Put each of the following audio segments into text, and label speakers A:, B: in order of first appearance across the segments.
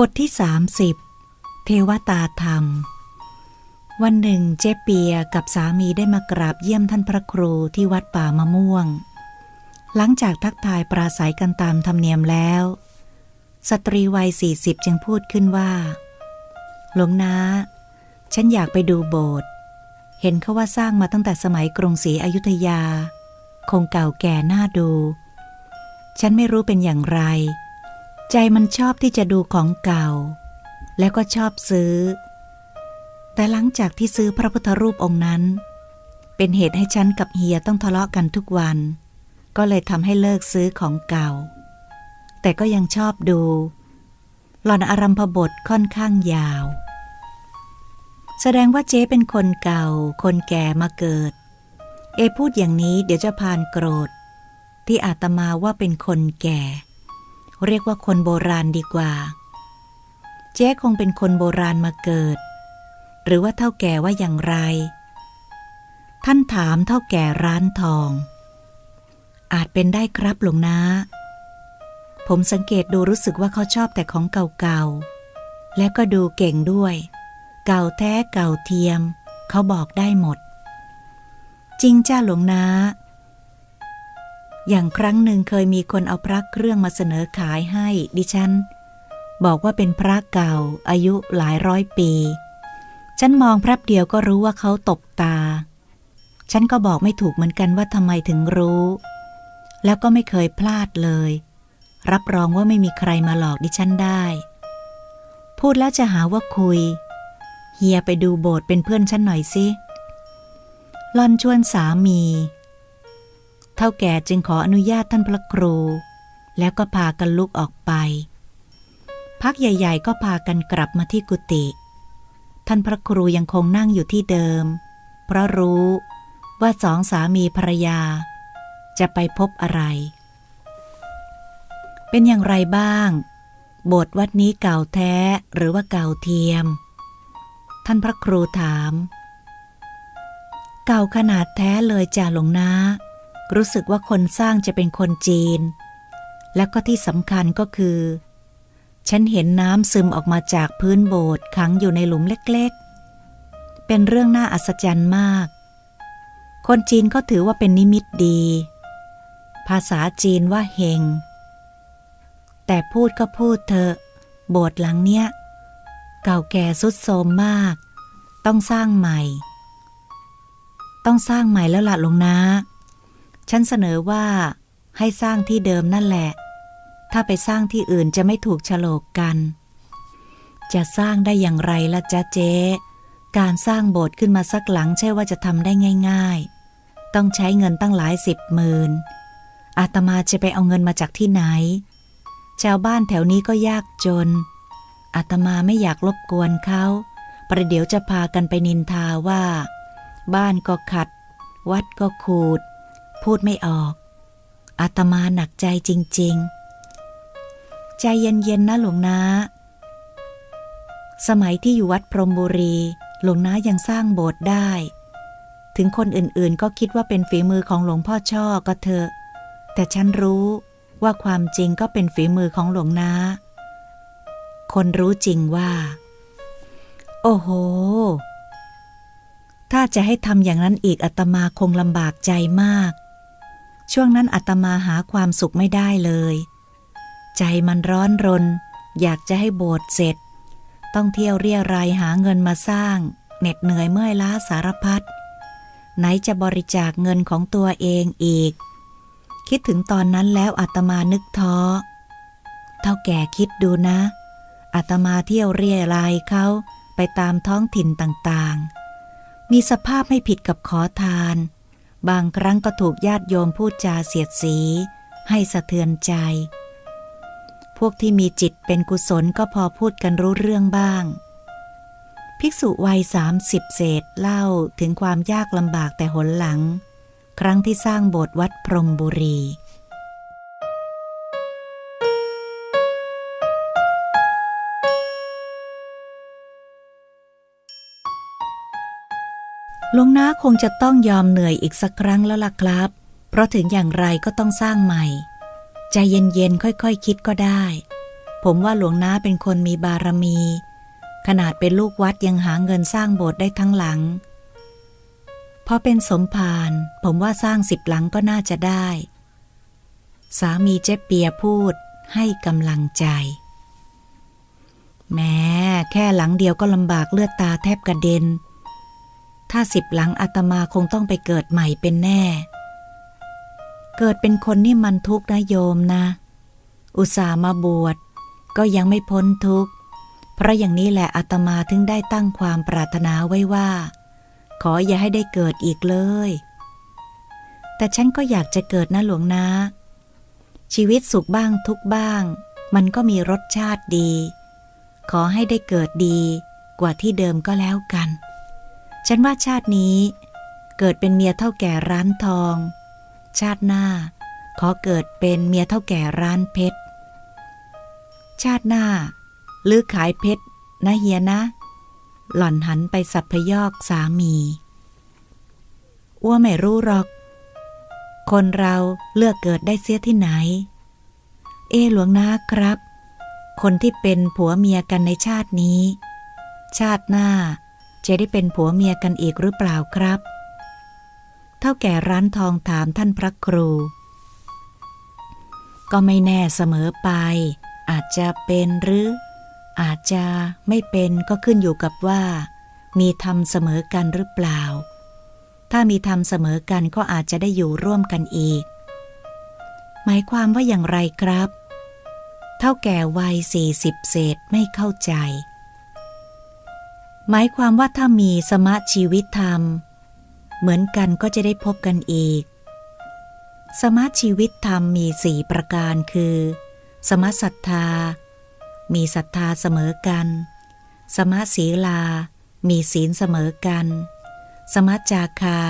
A: บทที่ 30 เทวตาธรรม วันหนึ่งเจ๊เปียกับสามีได้มากราบเยี่ยมท่านพระครูที่วัดป่ามะม่วง หลังจากทักทายปราศัยกันตามธรรมเนียมแล้ว สตรีวัยสี่สิบจึงพูดขึ้นว่า หลวงนาฉันอยากไปดูโบสถ์เห็นเขาว่าสร้างมาตั้งแต่สมัยกรุงศรีอยุธยา คงเก่าแก่น่าดู ฉันไม่รู้เป็นอย่างไร ใจมันชอบที่จะดูของเก่า แล้วก็ชอบซื้อ แต่หลังจากที่ซื้อพระพุทธรูปองค์นั้น เป็นเหตุให้ฉันกับเฮียต้องทะเลาะกันทุกวัน ก็เลยทำให้เลิกซื้อของเก่า แต่ก็ยังชอบดูหลอนอารัมพบทค่อนข้างยาว แสดงว่าเจ๊เป็นคนเก่า คนแก่มาเกิด เอพูดอย่างนี้เดี๋ยวจะพานโกรธ ที่อาตมาว่าเป็นคนแก่ เรียกว่าคนโบราณดีกว่า เจ๊คงเป็นคนโบราณมาเกิด หรือว่าเท่าแก่ว่าอย่างไร ท่านถามเท่าแก่ร้านทอง อาจเป็นได้ครับหลวงนาผมสังเกตดูรู้สึกว่าเขาชอบแต่ของเก่าๆ และก็ดูเก่งด้วย เก่าแท้เก่าเทียม เขาบอกได้หมด จริงจ้าหลวงนา อย่างครั้งหนึ่งเคยมีคนเอาพระเครื่องมาเสนอขายให้ดิฉัน บอกว่าเป็นพระเก่าอายุหลายร้อยปี ฉันมองแป๊บเดียวก็รู้ว่าเขาตบตา ฉันก็บอกไม่ถูกเหมือนกันว่าทำไมถึงรู้ แล้วก็ไม่เคยพลาดเลย รับรองว่าไม่มีใครมาหลอกดิฉันได้ พูดแล้วจะหาว่าคุย เฮียไปดูโบสถ์เป็นเพื่อนฉันหน่อยสิลอนชวนสามี เท่าแก่จึงขออนุญาตท่านพระครู แล้วก็พากันลุกออกไป พักใหญ่ ๆ ก็พากันกลับมาที่กุฏิท่านพระครูยังคงนั่งอยู่ที่เดิม เพราะรู้ว่าสองสามีภรรยา จะไปพบอะไร เป็นอย่างไรบ้าง โบสถ์วัดนี้เก่าแท้หรือว่าเก่าเทียม ท่านพระครูถาม เก่าขนาดแท้เลยจ่าหลวงนา รู้สึกว่าคนสร้างจะเป็นคนจีน และก็ที่สำคัญก็คือ ฉันเห็นน้ำซึมออกมาจากพื้นโบสถ์ขังอยู่ในหลุมเล็กๆ เป็นเรื่องน่าอัศจรรย์มาก คนจีนเขาถือว่าเป็นนิมิตดี ภาษาจีนว่าเฮง แต่พูดก็พูดเถอะ โบสถ์หลังเนี้ย เก่าแก่สุดโทรมมาก ต้องสร้างใหม่ ต้องสร้างใหม่แล้วล่ะหลวงนา ฉันเสนอว่าให้สร้างที่เดิมนั่นแหละ ถ้าไปสร้างที่อื่นจะไม่ถูกฉลกกัน จะสร้างได้อย่างไรล่ะจ๊ะเจ๊ การสร้างโบสถ์ขึ้นมาสักหลังใช่ว่าจะทำได้ง่าย ๆ ต้องใช้เงินตั้งหลายสิบหมื่นอาตมาจะไปเอาเงินมาจากที่ไหน ชาวบ้านแถวนี้ก็ยากจน อาตมาไม่อยากรบกวนเขา ประเดี๋ยวจะพากันไปนินทาว่า บ้านก็ขัด วัดก็ขูด พูดไม่ออก อาตมาหนักใจจริง ๆ ใจเย็นๆนะหลวงนาสมัยที่อยู่วัดพรหมบุรี หลวงนายังสร้างโบสถ์ได้ ถึงคนอื่นๆ ก็คิดว่าเป็นฝีมือของหลวงพ่อช่อก็เถอะ แต่ฉันรู้ว่าความจริงก็เป็นฝีมือของหลวงนาคนรู้จริงว่า โอ้โห ถ้าจะให้ทำอย่างนั้นอีกอาตมาคงลำบากใจมาก ช่วงนั้นอาตมาหาความสุขไม่ได้เลย ใจมันร้อนรน อยากจะให้โบสถ์เสร็จ ต้องเที่ยวเรียรายหาเงินมาสร้าง เหน็ดเหนื่อยเมื่อยล้าสารพัด ไหนจะบริจาคเงินของตัวเองอีก คิดถึงตอนนั้นแล้วอาตมานึกท้อ เท่าแก่คิดดูนะ อาตมาเที่ยวเรียรายเขาไปตามท้องถิ่นต่างๆ มีสภาพไม่ผิดกับขอทาน บางครั้งก็ถูกญาติโยมพูดจาเสียดสี ให้สะเทือนใจ พวกที่มีจิตเป็นกุศลก็พอพูดกันรู้เรื่องบ้าง ภิกษุวัยสามสิบเศษเล่าถึงความยากลำบากแต่หนหลัง ครั้งที่สร้างโบสถ์วัดพรมบุรี ลวงนาคงจะต้องยอมเหนื่อยอีกสักครั้งแล้วล่ะครับ เพราะถึงอย่างไรก็ต้องสร้างใหม่ ใจเย็นๆค่อยๆคคิดก็ได้ผผมว่าหลวงน้าเป็นคนมีบารมี ขนาดเป็นลูกวัดยังหาเงินสร้างโบสถ์ได้ทั้งหลัง พอเป็นสมภารผมว่าสร้างสิบหลังก็น่าจะได้ สามีเจ๊เปียพูดให้กำลังใจ แม้แค่หลังเดียวก็ลำบากเลือดตาแทบกระเด็น ถ้าสิบหลังอาตมาคงต้องไปเกิดใหม่เป็นแน่ เกิดเป็นคนนี่มันทุกข์นะโยมนะ อุตส่าห์มาบวชก็ยังไม่พ้นทุกข์ เพราะอย่างนี้แหละอาตมาถึงได้ตั้งความปรารถนาไว้ว่า ขออย่าให้ได้เกิดอีกเลย แต่ฉันก็อยากจะเกิดนะหลวงนะ ชีวิตสุขบ้างทุกบ้าง มันก็มีรสชาติดี ขอให้ได้เกิดดีกว่าที่เดิมก็แล้วกัน ฉันว่าชาตินี้เกิดเป็นเมียเท่าแก่ร้านทอง ชาติหน้า ขอเกิดเป็นเมียเท่าแก่ร้านเพชร ชาติหน้าลือขายเพชรนะเฮียนะ หล่อนหันไปสับพยอกสามีอ้วไม่รู้หรอก คนเราเลือกเกิดได้เสียที่ไหน เอหลวงนาครับ คนที่เป็นผัวเมียกันในชาตินี้ ชาติหน้า จะได้เป็นผัวเมียกันอีกหรือเปล่าครับ เท่าแก่ร้านทองถามท่านพระครู ก็ไม่แน่เสมอไป อาจจะเป็นหรือ อาจจะไม่เป็นก็ขึ้นอยู่กับว่า มีธรรมเสมอกันหรือเปล่า ถ้ามีธรรมเสมอกันก็อาจจะได้อยู่ร่วมกันอีก หมายความว่าอย่างไรครับ เท่าแก่วัยสี่สิบเศษไม่เข้าใจ หมายความว่าถ้ามีสมะชีวิตธรรม เหมือนกันก็จะได้พบกันอีก สมะชีวิตธรรมมีสี่ประการคือ สมะศรัทธา มีศรัทธาเสมอกัน สมะศีลา มีศีลเสมอกัน สมะจาคา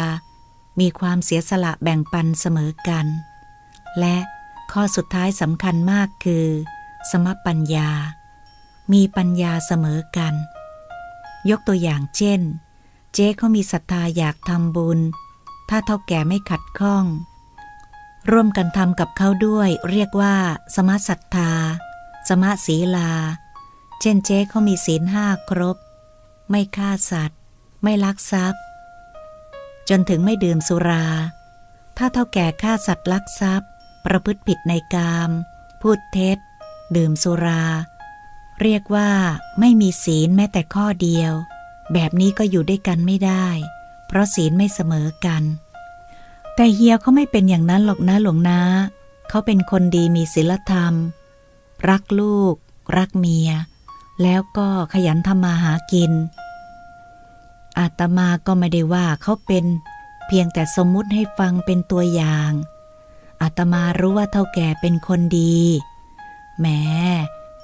A: มีความเสียสละแบ่งปันเสมอกัน และข้อสุดท้ายสำคัญมากคือ สมปัญญา มีปัญญาเสมอกัน ยกตัวอย่างเช่น เจ๊เขามีศรัทธาอยากทำบุญ ถ้าเท่าแก่ไม่ขัดข้อง ร่วมกันทำกับเขาด้วยเรียกว่า สมศรัทธา สมศีลา เช่นเจ๊เขามีศีลห้าครบ ไม่ฆ่าสัตว์ ไม่ลักทรัพย์ จนถึงไม่ดื่มสุรา ถ้าเท่าแก่ฆ่าสัตว์ลักทรัพย์ ประพฤติผิดในกาม พูดเท็จ ดื่มสุรา เรียกว่าไม่มีศีลแม้แต่ข้อเดียว แบบนี้ก็อยู่ด้วยกันไม่ได้ เพราะศีลไม่เสมอกัน แต่เฮียเขาไม่เป็นอย่างนั้นหรอกนะหลวงนาเขาเป็นคนดีมีศีลธรรม รักลูก รักเมีย แล้วก็ขยันทำมาหากิน อาตมาก็ไม่ได้ว่าเขาเป็น เพียงแต่สมมุติให้ฟังเป็นตัวอย่างอาตมารู้ว่าเท่าแก่เป็นคนดีแหม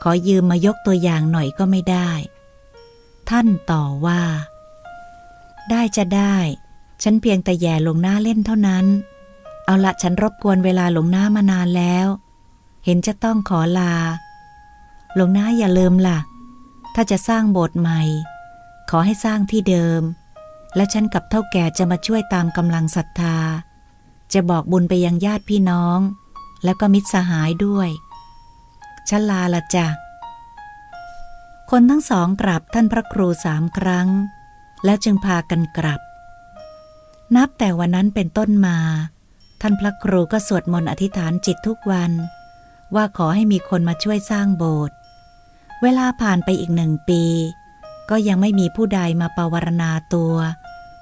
A: ขอยืมมายกตัวอย่างหน่อยก็ไม่ได้ ท่านต่อว่า ได้จะได้ ฉันเพียงแต่แย่ลงหน้าเล่นเท่านั้น เอาละฉันรบกวนเวลาหลงหน้ามานานแล้ว เห็นจะต้องขอลา หลวงน้าอย่าลืมล่ะ ถ้าจะสร้างโบสถ์ใหม่ ขอให้สร้างที่เดิม และฉันกับเท่าแก่จะมาช่วยตามกำลังศรัทธา จะบอกบุญไปยังญาติพี่น้อง แล้วก็มิตรสหายด้วย ฉันลาละจ้ะคนทั้งสองกราบท่านพระครูสามครั้ง แล้วจึงพากันกลับ นับแต่วันนั้นเป็นต้นมา ท่านพระครูก็สวดมนต์อธิษฐานจิตทุกวัน ว่าขอให้มีคนมาช่วยสร้างโบสถ์เวลาผ่านไปอีกหนึ่งปี ก็ยังไม่มีผู้ใดมาปวารณาตัว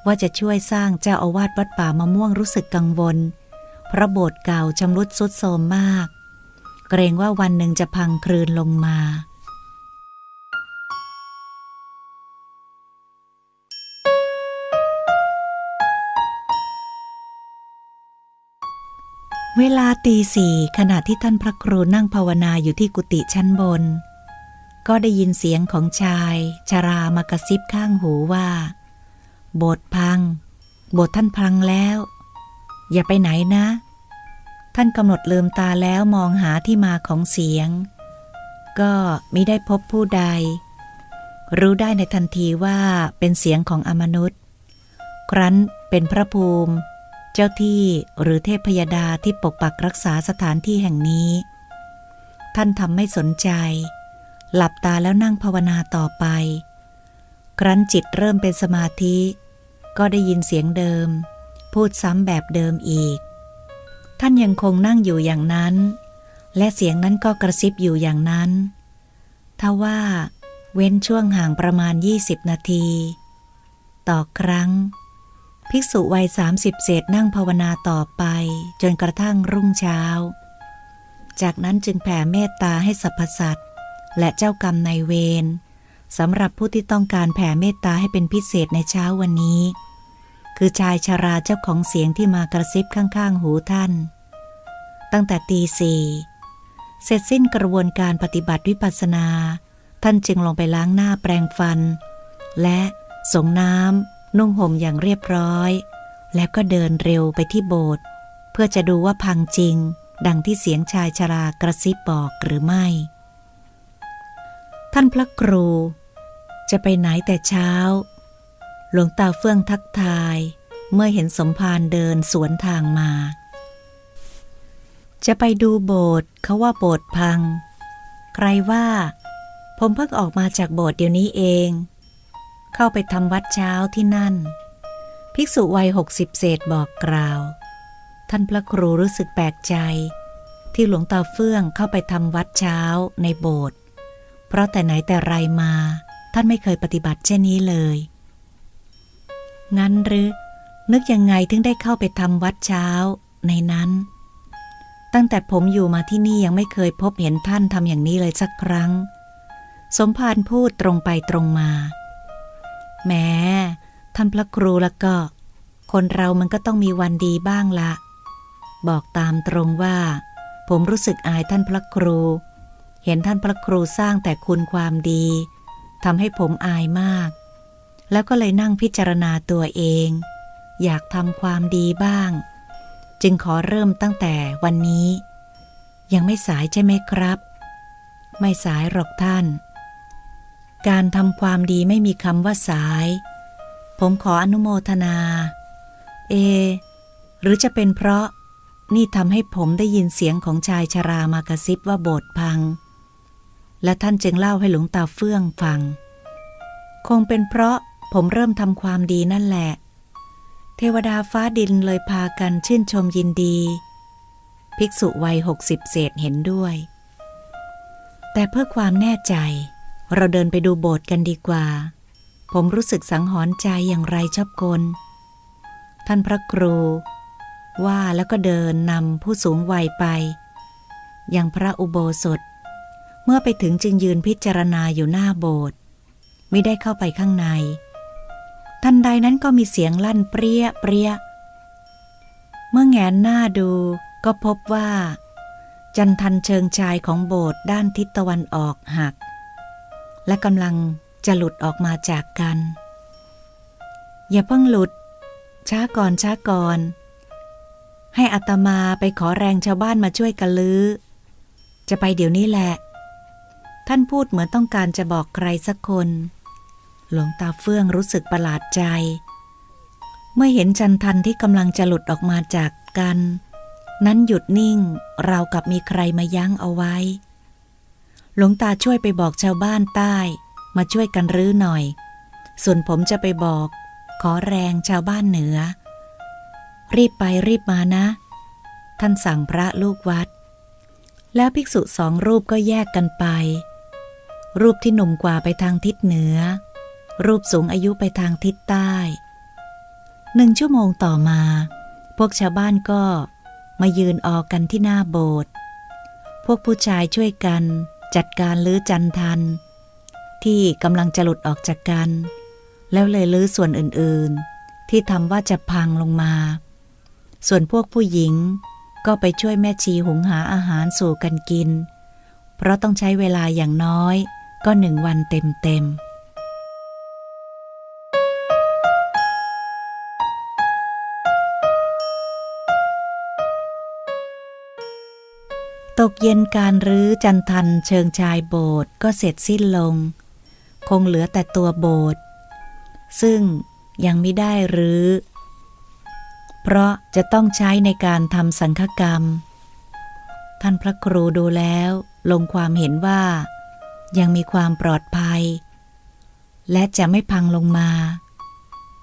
A: ว่าจะช่วยสร้างเจ้าอาวาสวัดป่ามะม่วงรู้สึกกังวลเพราะโบสถ์เก่าชำรุดสุดโทรมมาก เกรงว่าวันหนึ่งจะพังคลืนลงมา เวลาตีสี่ขณะที่ท่านพระครูนั่งภาวนาอยู่ที่กุฏิชั้นบน ก็ได้ยินเสียงของชายชารามากระซิบข้างหูว่า โบสถ์พัง โบสถ์ท่านพังแล้ว อย่าไปไหนนะ ท่านกำหนดลืมตาแล้วมองหาที่มาของเสียง ก็มิได้พบผู้ใด รู้ได้ในทันทีว่าเป็นเสียงของอมนุษย์ ครั้นเป็นพระภูมิ เจ้าที่หรือเทพพยดาที่ปกปักรักษาสถานที่แห่งนี้ ท่านทำไม่สนใจ หลับตาแล้วนั่งภาวนาต่อไป ครั้นจิตเริ่มเป็นสมาธิ ก็ได้ยินเสียงเดิม พูดซ้ำแบบเดิมอีก ท่านยังคงนั่งอยู่อย่างนั้น และเสียงนั้นก็กระซิบอยู่อย่างนั้นทว่า เว้นช่วงห่างประมาณ 20 นาที ต่อครั้ง ภิกษุวัยสามสิบเศษนั่งภาวนาต่อไป จนกระทั่งรุ่งเช้า จากนั้นจึงแผ่เมตตาให้สรรพสัตว์และเจ้ากรรมในเวรสำหรับผู้ที่ต้องการแผ่เมตตาให้เป็นพิเศษในเช้าวันนี้ คือชายชาราเจ้าของเสียงที่มากระซิบข้างๆ หูท่าน ตั้งแต่ตีสี่เสร็จสิ้นกระบวนการปฏิบัติวิปัสสนา ท่านจึงลงไปล้างหน้าแปรงฟัน และสงน้ำนุ่งห่มอย่างเรียบร้อย แล้วก็เดินเร็วไปที่โบสถ์เพื่อจะดูว่าพังจริง ดังที่เสียงชายชรากระซิบบอกหรือไม่ ท่านพระครู จะไปไหนแต่เช้า หลวงตาเฟื่องทักทาย เมื่อเห็นสมภารเดินสวนทางมา จะไปดูโบสถ์เขาว่าโบสถ์พัง ใครว่า ผมเพิ่งออกมาจากโบสถ์เดี๋ยวนี้เอง เข้าไปทำวัดเช้าที่นั่น ภิกษุวัยหกสิบเศษบอกกล่าว ท่านพระครูรู้สึกแปลกใจ ที่หลวงตาเฟื่องเข้าไปทำวัดเช้าในโบสถ์เพราะแต่ไหนแต่ไรมา ท่านไม่เคยปฏิบัติเช่นนี้เลย งั้นหรือ นึกยังไงถึงได้เข้าไปทำวัดเช้าในนั้น ตั้งแต่ผมอยู่มาที่นี่ยังไม่เคยพบเห็นท่านทำอย่างนี้เลยสักครั้ง สมภารพูดตรงไปตรงมาแม้ท่านพระครูแล้วก็ คนเรามันก็ต้องมีวันดีบ้างละ บอกตามตรงว่า ผมรู้สึกอายท่านพระครู เห็นท่านพระครูสร้างแต่คุณความดีทำให้ผมอายมาก แล้วก็เลยนั่งพิจารณาตัวเอง อยากทำความดีบ้าง จึงขอเริ่มตั้งแต่วันนี้ ยังไม่สายใช่ไหมครับ ไม่สายหรอกท่าน การทำความดีไม่มีคำว่าสาย ผมขออนุโมทนา เอ หรือจะเป็นเพราะนี่ทำให้ผมได้ยินเสียงของชายชรามากระซิบว่าโบสถ์พัง และท่านจึงเล่าให้หลวงตาเฟื่องฟัง คงเป็นเพราะ ผมเริ่มทำความดีนั่นแหละ เทวดาฟ้าดินเลยพากันชื่นชมยินดี ภิกษุวัยหกสิบเศษเห็นด้วย แต่เพื่อความแน่ใจ เราเดินไปดูโบสถ์กันดีกว่า ผมรู้สึกสังหรณ์ใจอย่างไรชอบกล ท่านพระครู ว่าแล้วก็เดินนำผู้สูงวัยไป ยังพระอุโบสถ เมื่อไปถึงจึงยืนพิจารณาอยู่หน้าโบสถ์ไม่ได้เข้าไปข้างใน ทันใดนั้นก็มีเสียงลั่นเปรี้ยเปรี้ย เมื่อแงนหน้าดูก็พบว่า จันทันเชิงชายของโบสถ์ด้านทิศตะวันออกหัก และกำลังจะหลุดออกมาจากกัน อย่าเพิ่งหลุด ช้าก่อนช้าก่อน ให้อัตมาไปขอแรงชาวบ้านมาช่วยกันลือ้อ จะไปเดี๋ยวนี้แหละ ท่านพูดเหมือนต้องการจะบอกใครสักคน หลวงตาเฟื่องรู้สึกประหลาดใจ เมื่อเห็นจันทันที่กำลังจะหลุดออกมาจากกัน นั้นหยุดนิ่งเรากับมีใครมายั้งเอาไว้ หลวงตาช่วยไปบอกชาวบ้านใต้ มาช่วยกันรื้อหน่อย ส่วนผมจะไปบอก ขอแรงชาวบ้านเหนือ รีบไปรีบมานะ ท่านสั่งพระลูกวัด แล้วภิกษุสองรูปก็แยกกันไป รูปที่หนุ่มกว่าไปทางทิศเหนือ รูปสูงอายุไปทางทิศใต้หนึ่งชั่วโมงต่อมา พวกชาวบ้านก็มายืนออกกันที่หน้าโบสถ์พวกผู้ชายช่วยกัน จัดการลื้อจันทัน ที่กำลังจะหลุดออกจากกัน แล้วเลยลื้อส่วนอื่นๆ ที่ทำว่าจะพังลงมา ส่วนพวกผู้หญิงก็ไปช่วยแม่ชีหุงหาอาหารสู่กันกิน เพราะต้องใช้เวลาอย่างน้อยก็หนึ่งวันเต็มๆ ตกเย็นการรื้อจันทันเชิงชายโบสถ์ก็เสร็จสิ้นลง คงเหลือแต่ตัวโบสถ์ซึ่งยังไม่ได้รื้อ เพราะจะต้องใช้ในการทำสังฆกรรม ท่านพระครูดูแล้วลงความเห็นว่า ยังมีความปลอดภัย และจะไม่พังลงมา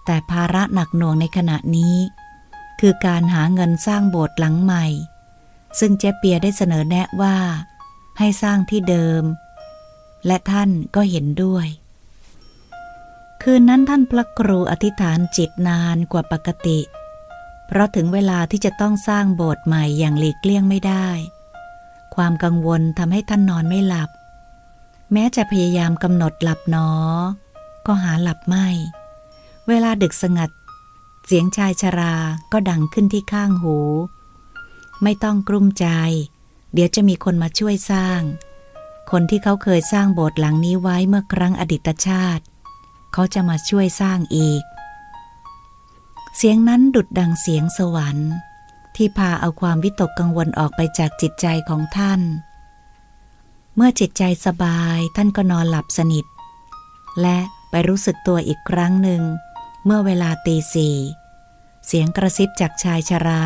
A: แต่ภาระหนักหน่วงในขณะนี้ คือการหาเงินสร้างโบสถ์หลังใหม่ ซึ่งเจ๊เปียได้เสนอแนะว่า ให้สร้างที่เดิม และท่านก็เห็นด้วย คืนนั้นท่านพระครูอธิษฐานจิตนานกว่าปกติ เพราะถึงเวลาที่จะต้องสร้างโบสถ์ใหม่อย่างหลีกเลี่ยงไม่ได้ ความกังวลทำให้ท่านนอนไม่หลับ แม้จะพยายามกำหนดหลับหนอ ก็หาหลับไม่ เวลาดึกสงัด เสียงชายชราก็ดังขึ้นที่ข้างหู ไม่ต้องกลุ้มใจ เดี๋ยวจะมีคนมาช่วยสร้าง คนที่เขาเคยสร้างโบสถ์หลังนี้ไว้เมื่อครั้งอดีตชาติ เขาจะมาช่วยสร้างอีก เสียงนั้นดุดดังเสียงสวรรค์ ที่พาเอาความวิตกกังวลออกไปจากจิตใจของท่าน เมื่อจิตใจสบายท่านก็นอนหลับสนิท และไปรู้สึกตัวอีกครั้งหนึ่ง เมื่อเวลาตีสี่เสียงกระซิบจากชายชรา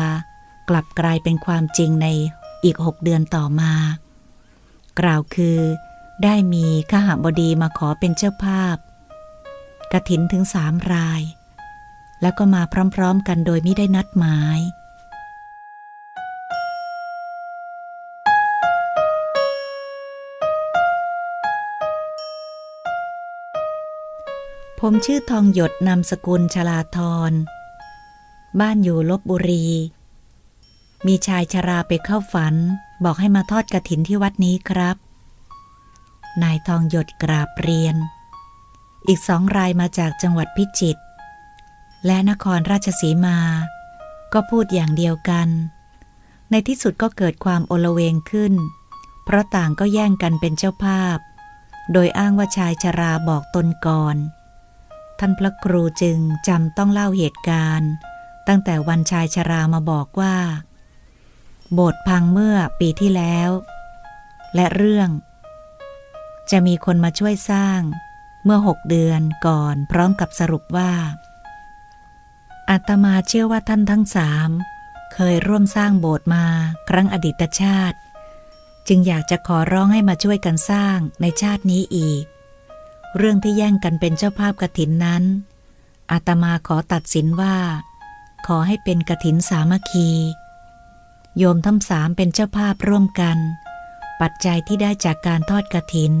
A: ลับกลายเป็นความจริงในอีกหกเดือนต่อมา กล่าวคือได้มีขหบดีมาขอเป็นเจ้าภาพกระถินถึงสามราย แล้วก็มาพร้อมๆกันโดยไม่ได้นัดหมายผมชื่อทองหยดนามสกุลชลาธรบ้านอยู่ลบบุรี มีชายชราไปเข้าฝัน บอกให้มาทอดกระถินที่วัดนี้ครับ นายทองหยดกราบเรียน อีกสองรายมาจากจังหวัดพิจิตรและนครราชสีมา ก็พูดอย่างเดียวกัน ในที่สุดก็เกิดความโอลเวงขึ้น เพราะต่างก็แย่งกันเป็นเจ้าภาพ โดยอ้างว่าชายชราบอกตนก่อน ท่านพระครูจึงจำต้องเล่าเหตุการณ์ ตั้งแต่วันชายชรามาบอกว่า โบสถ์พังเมื่อปีที่แล้ว และเรื่อง จะมีคนมาช่วยสร้างเมื่อหกเดือนก่อนพร้อมกับสรุปว่า อาตมาเชื่อว่าท่านทั้งสามเคยร่วมสร้างโบสถ์มาครั้งอดีตชาติ จึงอยากจะขอร้องให้มาช่วยกันสร้างในชาตินี้อีก เรื่องที่แย่งกันเป็นเจ้าภาพกระถินนั้น อาตมาขอตัดสินว่า ขอให้เป็นกระถินสามัคคี โยมทั้งสามเป็นเจ้าภาพร่วมกัน ปัจจัยที่ได้จากการทอดกระถิน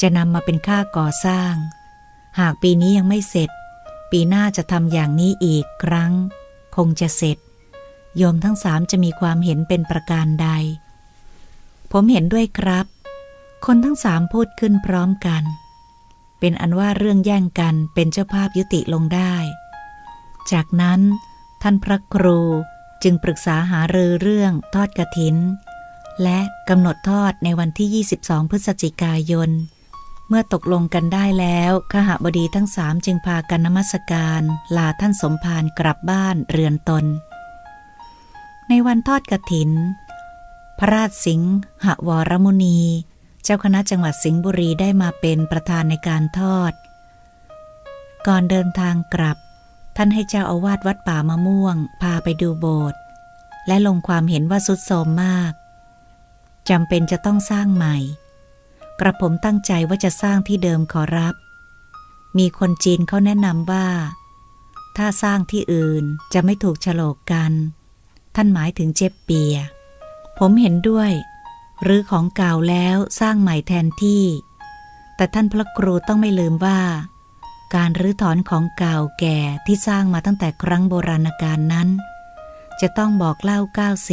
A: จะนำมาเป็นค่าก่อสร้าง หากปีนี้ยังไม่เสร็จ ปีหน้าจะทำอย่างนี้อีกครั้ง คงจะเสร็จ โยมทั้งสามจะมีความเห็นเป็นประการใด ผมเห็นด้วยครับ คนทั้งสามพูดขึ้นพร้อมกัน เป็นอันว่าเรื่องแย่งกันเป็นเจ้าภาพยุติลงได้ จากนั้นท่านพระครู จึงปรึกษาหารือเรื่องทอดกระถิน และกำหนดทอดในวันที่ 22 พฤศจิกายน เมื่อตกลงกันได้แล้วขหบดีทั้งสามจึงพากันนมัสการลาท่านสมภารกลับบ้านเรือนตน ในวันทอดกระถิน พระราชสิงห์หวรมุนี เจ้าคณะจังหวัดสิงห์บุรีได้มาเป็นประธานในการทอด ก่อนเดินทางกลับ ท่านให้เจ้าอาวาสวัดป่ามะม่วง พาไปดูโบสถ์และลงความเห็นว่าสุดโทรมมากจำเป็นจะต้องสร้างใหม่ กระผมตั้งใจว่าจะสร้างที่เดิมขอรับ มีคนจีนเขาแนะนำว่า ถ้าสร้างที่อื่นจะไม่ถูกฉลกกัน ท่านหมายถึงเจ็บเปีย ผมเห็นด้วยหรือของเก่าแล้วสร้างใหม่แทนที่ แต่ท่านพระครูต้องไม่ลืมว่า การรื้อถอนของเก่าแก่ที่สร้างมาตั้งแต่ครั้งโบราณกาลนั้น จะต้องบอกเล่า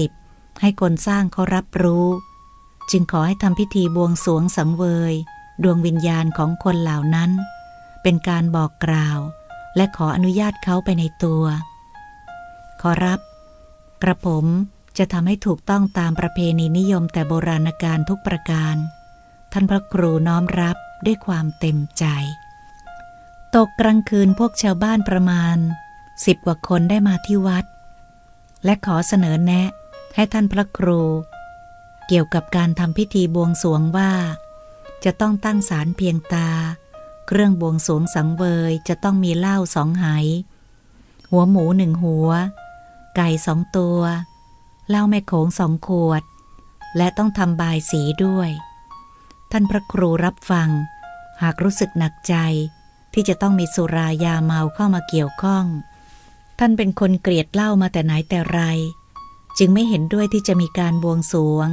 A: 90 ให้คนสร้างเขารับรู้ จึงขอให้ทำพิธีบวงสวงสังเวย ดวงวิญญาณของคนเหล่านั้น เป็นการบอกกล่าว และขออนุญาตเขาไปในตัว ขอรับ กระผมจะทำให้ถูกต้องตามประเพณีนิยมแต่โบราณกาลทุกประการ ท่านพระครูน้อมรับด้วยความเต็มใจ ตกกลางคืนพวกชาวบ้านประมาณสิบกว่าคนได้มาที่วัด และขอเสนอแนะ ให้ท่านพระครู เกี่ยวกับการทำพิธีบวงสรวงว่า จะต้องตั้งศาลเพียงตา เครื่องบวงสรวงสังเวยจะต้องมีเหล้าสองไหหัวหมูหนึ่งหัว ไก่สองตัวเหล้าแม่โขงสองขวด และต้องทำบายสีด้วย ท่านพระครูรับฟัง หากรู้สึกหนักใจ ที่จะต้องมีสุรายาเมาเข้ามาเกี่ยวข้อง ท่านเป็นคนเกลียดเหล้ามาแต่ไหนแต่ไร จึงไม่เห็นด้วยที่จะมีการบวงสรวง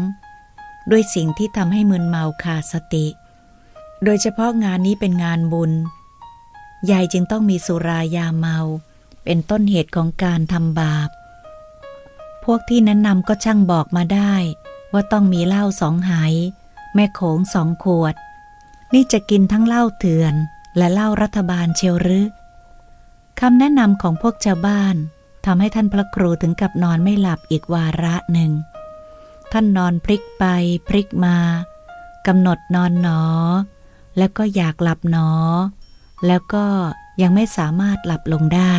A: ด้วยสิ่งที่ทำให้มึนเมาขาดสติ โดยเฉพาะงานนี้เป็นงานบุญ ยายจึงต้องมีสุรายาเมา เป็นต้นเหตุของการทำบาป พวกที่แนะนำก็ช่างบอกมาได้ว่าต้องมีเหล้าสองหายแม่โขงสองขวด นี่จะกินทั้งเหล้าเถื่อน และเล้ารัฐบาลเชียวหรือคำแนะนำของพวกชาวบ้านทำให้ท่านพระครูถึงกับนอนไม่หลับอีกวาระหนึ่ง ท่านนอนพลิกไปพลิกมากำหนดนอนหนอ แล้วก็อยากหลับหนอ แล้วก็ยังไม่สามารถหลับลงได้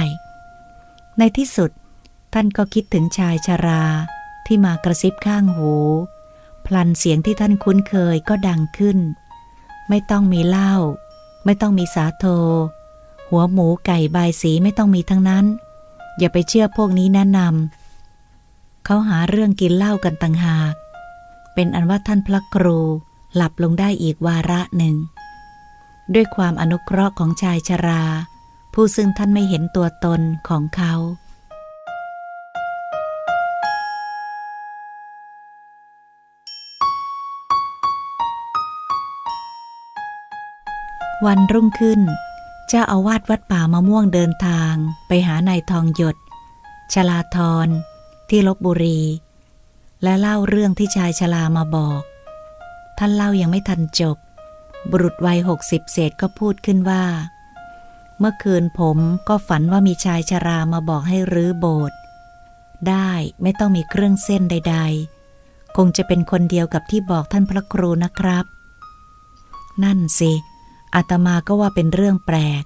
A: ในที่สุด ท่านก็คิดถึงชายชาราที่มากระซิบข้างหู พลันเสียงที่ท่านคุ้นเคยก็ดังขึ้น ไม่ต้องมีเหล้า ไม่ต้องมีสาโท หัวหมูไก่ใบสีไม่ต้องมีทั้งนั้น อย่าไปเชื่อพวกนี้แนะนำเขาหาเรื่องกินเหล้ากันต่างหาก เป็นอันว่าท่านพระครูหลับลงได้อีกวาระหนึ่ง ด้วยความอนุเคราะห์ของชายชรา ผู้ซึ่งท่านไม่เห็นตัวตนของเขา วันรุ่งขึ้น เจ้าอาวาสวัดป่ามะม่วงเดินทางไปหานายทองหยด ชลาธรที่ลบบุรี และเล่าเรื่องที่ชายชลามาบอก ท่านเล่ายังไม่ทันจบ บุรุษวัยหกสิบเศษก็พูดขึ้นว่า เมื่อคืนผมก็ฝันว่ามีชายชรามาบอกให้รื้อโบสถ์ได้ไม่ต้องมีเครื่องเส้นใด ๆ คงจะเป็นคนเดียวกับที่บอกท่านพระครูนะครับ นั่นสิ อาตมาก็ว่าเป็นเรื่องแปลก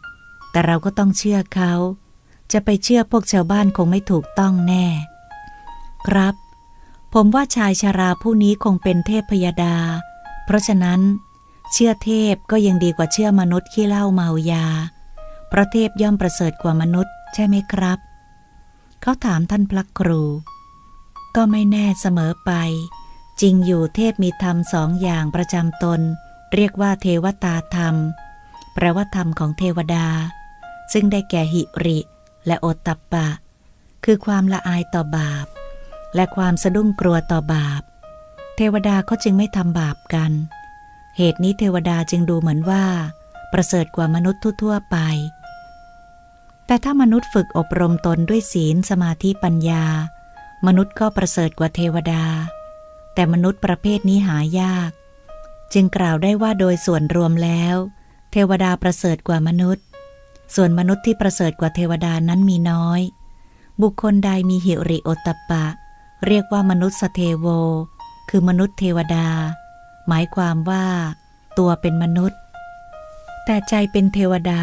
A: แต่เราก็ต้องเชื่อเขา จะไปเชื่อพวกชาวบ้านคงไม่ถูกต้องแน่ ครับ ผมว่าชายชาราผู้นี้คงเป็นเทพพยดา เพราะฉะนั้น เชื่อเทพก็ยังดีกว่าเชื่อมนุษย์ขี้เล้าเมายา เพราะเทพย่อมประเสริฐกว่ามนุษย์ ใช่ไหมครับ เขาถามท่านพระครู ก็ไม่แน่เสมอไป จริงอยู่เทพมีธรรมสองอย่างประจำตน เรียกว่าเทวตาธรรม แปลว่าธรรมของเทวดา ซึ่งได้แก่หิริ และโอตตัปปะ คือความละอายต่อบาป และความสะดุ้งกลัวต่อบาป เทวดาก็จึงไม่ทำบาปกัน เหตุนี้เทวดาจึงดูเหมือนว่า ประเสริฐกว่ามนุษย์ทั่วๆไป แต่ถ้ามนุษย์ฝึกอบรมตนด้วยศีลสมาธิปัญญา มนุษย์ก็ประเสริฐกว่าเทวดา แต่มนุษย์ประเภทนี้หายาก จึงกล่าวได้ว่าโดยส่วนรวมแล้ว เทวดาประเสริฐกว่ามนุษย์ ส่วนมนุษย์ที่ประเสริฐกว่าเทวดานั้นมีน้อย บุคคลใดมีหิริโอตตัปปะ เรียกว่ามนุษย์สเทโว คือมนุษย์เทวดา หมายความว่า ตัวเป็นมนุษย์ แต่ใจเป็นเทวดา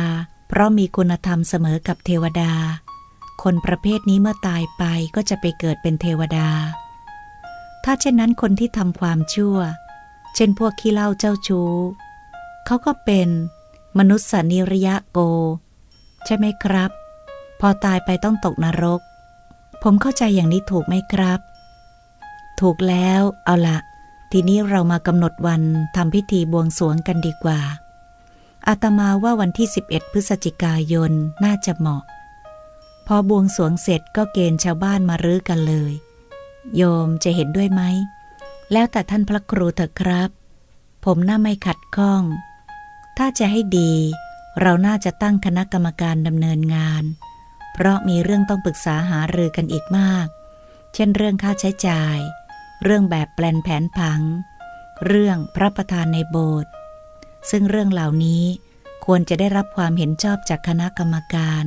A: เพราะมีคุณธรรมเสมอกับเทวดา คนประเภทนี้เมื่อตายไปก็จะไปเกิดเป็นเทวดา ถ้าเช่นนั้นคนที่ทำความชั่ว เช่นพวกขี้เหล้าเจ้าชู้ เขาก็เป็นมนุษย์สนิรยะโก ใช่ไหมครับ พอตายไปต้องตกนรก ผมเข้าใจอย่างนี้ถูกไหมครับ ถูกแล้วเอาละทีนี้เรามากำหนดวันทำพิธีบวงสรวงกันดีกว่า อาตมาว่าวันที่ 11 พฤศจิกายนน่าจะเหมาะ พอบวงสรวงเสร็จก็เกณฑ์ชาวบ้านมารื้อกันเลย โยมจะเห็นด้วยไหม แล้วแต่ท่านพระครูเถอะครับ ผมน่าไม่ขัดข้อง ถ้าจะให้ดี เราน่าจะตั้งคณะกรรมการดำเนินงาน เพราะมีเรื่องต้องปรึกษาหารือกันอีกมาก เช่นเรื่องค่าใช้จ่าย เรื่องแบบแปลนแผนผัง เรื่องพระประธานในโบสถ์ ซึ่งเรื่องเหล่านี้ควรจะได้รับความเห็นชอบจากคณะกรรมการ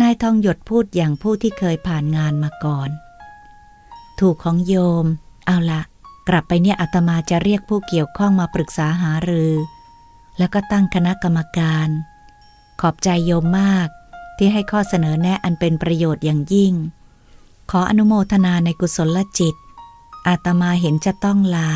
A: นายทองหยดพูดอย่างผู้ที่เคยผ่านงานมาก่อน ถูกของโยม เอาละกลับไปเนี่ยอาตมาจะเรียกผู้เกี่ยวข้องมาปรึกษาหารือ แล้วก็ตั้งคณะกรรมการ ขอบใจโยมมากที่ให้ข้อเสนอแนะอันเป็นประโยชน์อย่างยิ่ง ขออนุโมทนาในกุศลจิต อาตมาเห็นจะต้องลา